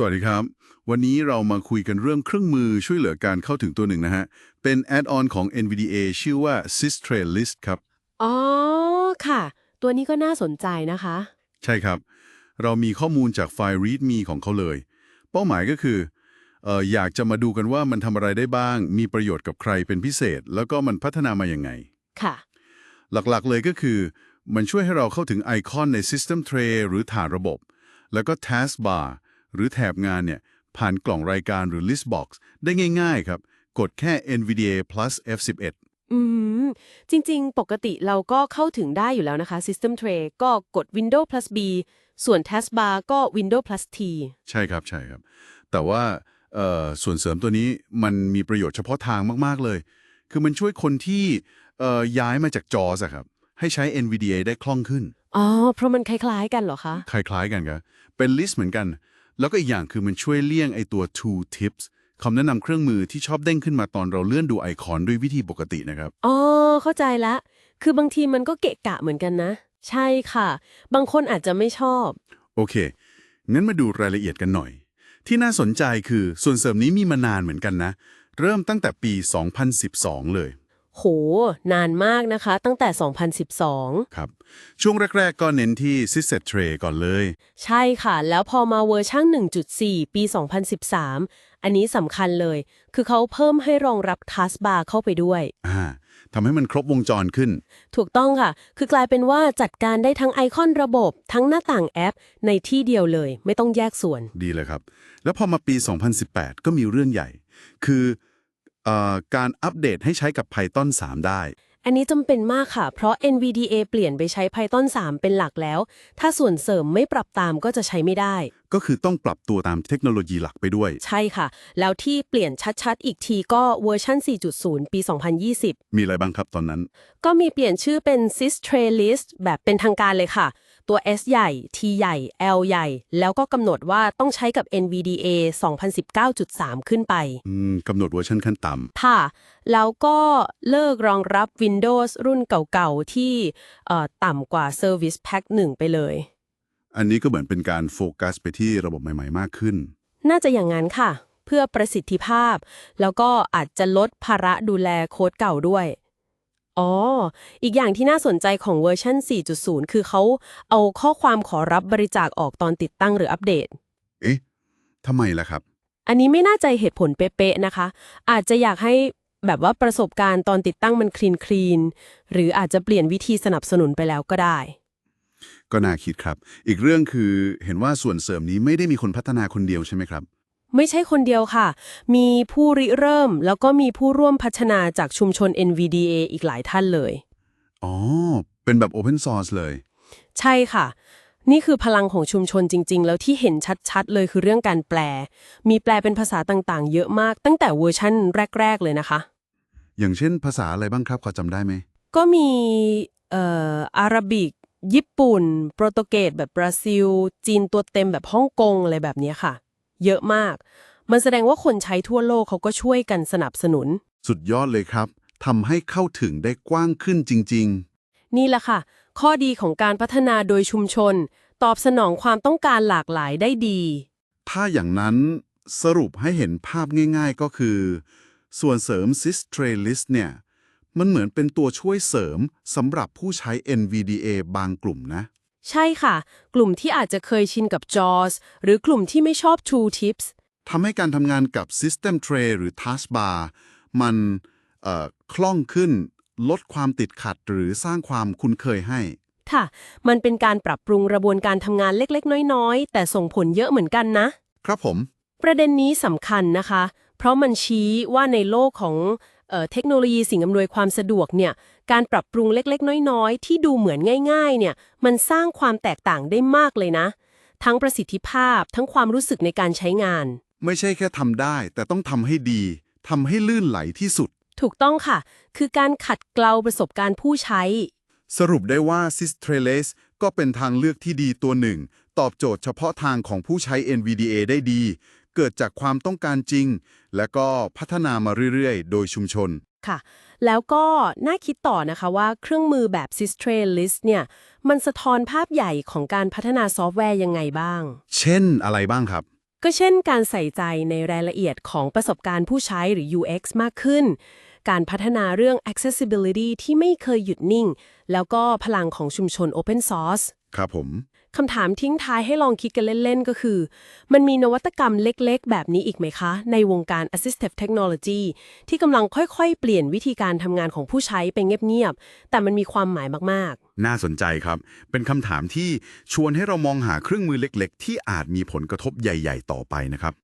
สวัสดีครับ วันนี้เรามาคุยกันเรื่องเครื่องมือช่วยเหลือการเข้าถึงตัวหนึ่งนะฮะ เป็น add-on ของ NVDA ชื่อว่า Systrail List ครับ อ๋อ ค่ะ ตัวนี้ก็น่าสนใจนะคะ ใช่ครับ เรามีข้อมูลจากไฟล์ README ของเขาเลย เป้าหมายก็คือเอออยากจะมาดูกันว่ามันทำอะไรได้บ้าง มีประโยชน์กับใครเป็นพิเศษ แล้วก็มันพัฒนามาอย่างไง ค่ะ หลักๆเลยก็คือ มันช่วยให้เราเข้าถึงไอคอนใน System Tray หรือฐานระบบ แล้วก็ Task Bar หรือแถบงานเนี่ยผ่านกล่องรายการหรือ List Box ได้ง่ายๆครับ กดแค่ NVDA plus F11 อืม จริงๆ ปกติเราก็เข้าถึงได้อยู่แล้วนะคะ System Tray ก็กด Windows plus B ส่วน Taskbar ก็ Windows plus T ใช่ครับใช่ครับ แต่ว่าเอ่อส่วนเสริมตัวนี้มันมีประโยชน์เฉพาะทางมากๆเลย คือมันช่วยคนที่เอ่อย้ายมาจากจอสครับ ให้ใช้ NVDA ได้คล่องขึ้น อ๋อ เพราะมันคล้ายๆกันเหรอคะ คล้ายๆกันครับ เป็นลิสต์เหมือนกัน แล้วก็อีกอย่างคือมันช่วยเลี่ยงไอตัว two tips คำแนะนำเครื่องมือที่ชอบเด้งขึ้นมาตอนเราเลื่อนดูไอคอนด้วยวิธีปกตินะครับ อ๋อ เข้าใจละ คือบางทีมันก็เกะกะเหมือนกันนะ ใช่ค่ะ บางคนอาจจะไม่ชอบ โอเค งั้นมาดูรายละเอียดกันหน่อย ที่น่าสนใจคือส่วนเสริมนี้มีมานานเหมือนกันนะ เริ่มตั้งแต่ปี 2012 เลย โห นานมากนะคะ ตั้งแต่ 2012 ครับ ช่วงแรก ๆ ก็เน้นที่ s y s e t Tray ก่อนเลย ใช่ค่ะ แล้วพอมาเวอร์ชัน1.4 ปี 2013 อันนี้สำคัญเลย คือเขาเพิ่มให้รองรับ Taskbar เข้าไปด้วย อ่าทำให้มันครบวงจรขึ้น ถูกต้องค่ะ คือกลายเป็นว่าจัดการได้ทั้งไอคอนระบบ ทั้งหน้าต่างแอป ในที่เดียวเลย ไม่ต้องแยกส่วน ดีเลยครับ แล้วพอมาปี 2018 ก็มีเรื่องใหญ่ คือเออ การอัปเดตให้ใช้กับ Python 3 ได้ อันนี้จำเป็นมากค่ะ เพราะ NVDA เปลี่ยนไปใช้ Python 3 เป็นหลักแล้ว ถ้าส่วนเสริมไม่ปรับตามก็จะใช้ไม่ได้ ก็คือต้องปรับตัวตามเทคโนโลยีหลักไปด้วย ใช่ค่ะ แล้วที่เปลี่ยนชัดๆ อีกทีก็เวอร์ชัน4.0 ปี 2020 มีอะไรบ้างครับตอนนั้น ก็มีเปลี่ยนชื่อเป็น Sys Tray List แบบเป็นทางการเลยค่ะ ตัว S ใหญ่ T ใหญ่ L ใหญ่ แล้วก็กำหนดว่าต้องใช้กับ NVDA 2019.3 ขึ้นไป อืมกำหนดเวอร์ชันขั้นต่ำค่ะ แล้วก็เลิกรองรับ Windows รุ่นเก่าๆ ที่เอ่อต่ำกว่า Service Pack 1 ไปเลย อันนี้ก็เหมือนเป็นการโฟกัสไปที่ระบบใหม่ๆ มากขึ้น น่าจะอย่างนั้นค่ะ เพื่อประสิทธิภาพ แล้วก็อาจจะลดภาระดูแลโค้ดเก่าด้วย อ๋อ อีกอย่างที่น่าสนใจของเวอร์ชัน4.0 คือเขาเอาข้อความขอรับบริจาคออกตอนติดตั้งหรืออัปเดต เอ๊ะทำไมล่ะครับ อันนี้ไม่น่าใจเหตุผลเป๊ะๆนะคะ อาจจะอยากให้แบบว่าประสบการณ์ตอนติดตั้งมันคลีนคลีนหรืออาจจะเปลี่ยนวิธีสนับสนุนไปแล้วก็ได้ ก็น่าคิดครับ อีกเรื่องคือเห็นว่าส่วนเสริมนี้ไม่ได้มีคนพัฒนาคนเดียวใช่ไหมครับ ไม่ใช่คนเดียวค่ะ มีผู้ริเริ่มแล้วก็มีผู้ร่วมพัฒนาจากชุมชน NVDA อีกหลายท่านเลย อ๋อ เป็นแบบ Open Source เลย ใช่ค่ะ นี่คือพลังของชุมชนจริง ๆ แล้วที่เห็นชัดๆ เลยคือเรื่องการแปล มีแปลเป็นภาษาต่างๆ เยอะมาก ตั้งแต่เวอร์ชั่นแรก ๆ เลยนะคะ อย่างเช่นภาษาอะไรบ้างครับพอจำได้ไหม ก็มีเอ่ออาราบิก ญี่ปุ่น โปรตุเกสแบบบราซิล จีนตัวเต็มแบบฮ่องกงอะไรแบบเนี้ยค่ะ เยอะมาก มันแสดงว่าคนใช้ทั่วโลกเขาก็ช่วยกันสนับสนุน สุดยอดเลยครับทำให้เข้าถึงได้กว้างขึ้นจริงนี่แหละค่ะ ข้อดีของการพัฒนาโดยชุมชน ตอบสนองความต้องการหลากหลายได้ดีๆถ้าอย่างนั้นสรุปให้เห็นภาพง่าย ๆ ก็คือ ส่วนเสริม Sys Tray List เนี่ย มันเหมือนเป็นตัวช่วยเสริมสำหรับผู้ใช้ NVDA บางกลุ่มนะ ใช่ค่ะ กลุ่มที่อาจจะเคยชินกับ JAWS หรือกลุ่มที่ไม่ชอบ Tool Tips ทำให้การทำงานกับ System Tray หรือ Taskbar มันเอ่อคล่องขึ้น ลดความติดขัดหรือสร้างความคุ้นเคยให้ ค่ะ มันเป็นการปรับปรุงกระบวนการทำงานเล็กๆ น้อยๆ แต่ส่งผลเยอะเหมือนกันนะ ครับผม ประเด็นนี้สำคัญนะคะ เพราะมันชี้ว่าในโลกของเอ่อเทคโนโลยีสิ่งอำนวยความสะดวกเนี่ย การปรับปรุงเล็กๆ น้อยๆ ที่ดูเหมือนง่ายๆ เนี่ย มันสร้างความแตกต่างได้มากเลยนะ ทั้งประสิทธิภาพ ทั้งความรู้สึกในการใช้งาน ไม่ใช่แค่ทำได้ แต่ต้องทำให้ดีทำให้ลื่นไหลที่สุด ถูกต้องค่ะ คือการขัดเกลาประสบการณ์ผู้ใช้ สรุปได้ว่า Sys Tray List ก็เป็นทางเลือกที่ดีตัวหนึ่ง ตอบโจทย์เฉพาะทางของผู้ใช้ NVDA ได้ดี เกิดจากความต้องการจริง และก็พัฒนามาเรื่อยๆ โดยชุมชน ค่ะ แล้วก็น่าคิดต่อนะคะว่าเครื่องมือแบบ Systray List เนี่ย มันสะท้อนภาพใหญ่ของการพัฒนาซอฟต์แวร์ยังไงบ้าง เช่นอะไรบ้างครับ ก็เช่นการใส่ใจในรายละเอียดของประสบการณ์ผู้ใช้หรือ UX มากขึ้น การพัฒนาเรื่อง accessibility ที่ไม่เคยหยุดนิ่ง แล้วก็พลังของชุมชน Open Source ครับผม คำถามทิ้งท้ายให้ลองคิดกันเล่น ๆ ก็คือ มันมีนวัตกรรมเล็กๆ แบบนี้อีกไหมคะ ในวงการ assistive technology ที่กำลังค่อยๆ เปลี่ยนวิธีการทำงานของผู้ใช้ไปเงียบๆ แต่มันมีความหมายมากๆน่าสนใจครับ เป็นคำถามที่ชวนให้เรามองหาเครื่องมือเล็ก ๆ ที่อาจมีผลกระทบใหญ่ ๆ ต่อไปนะครับ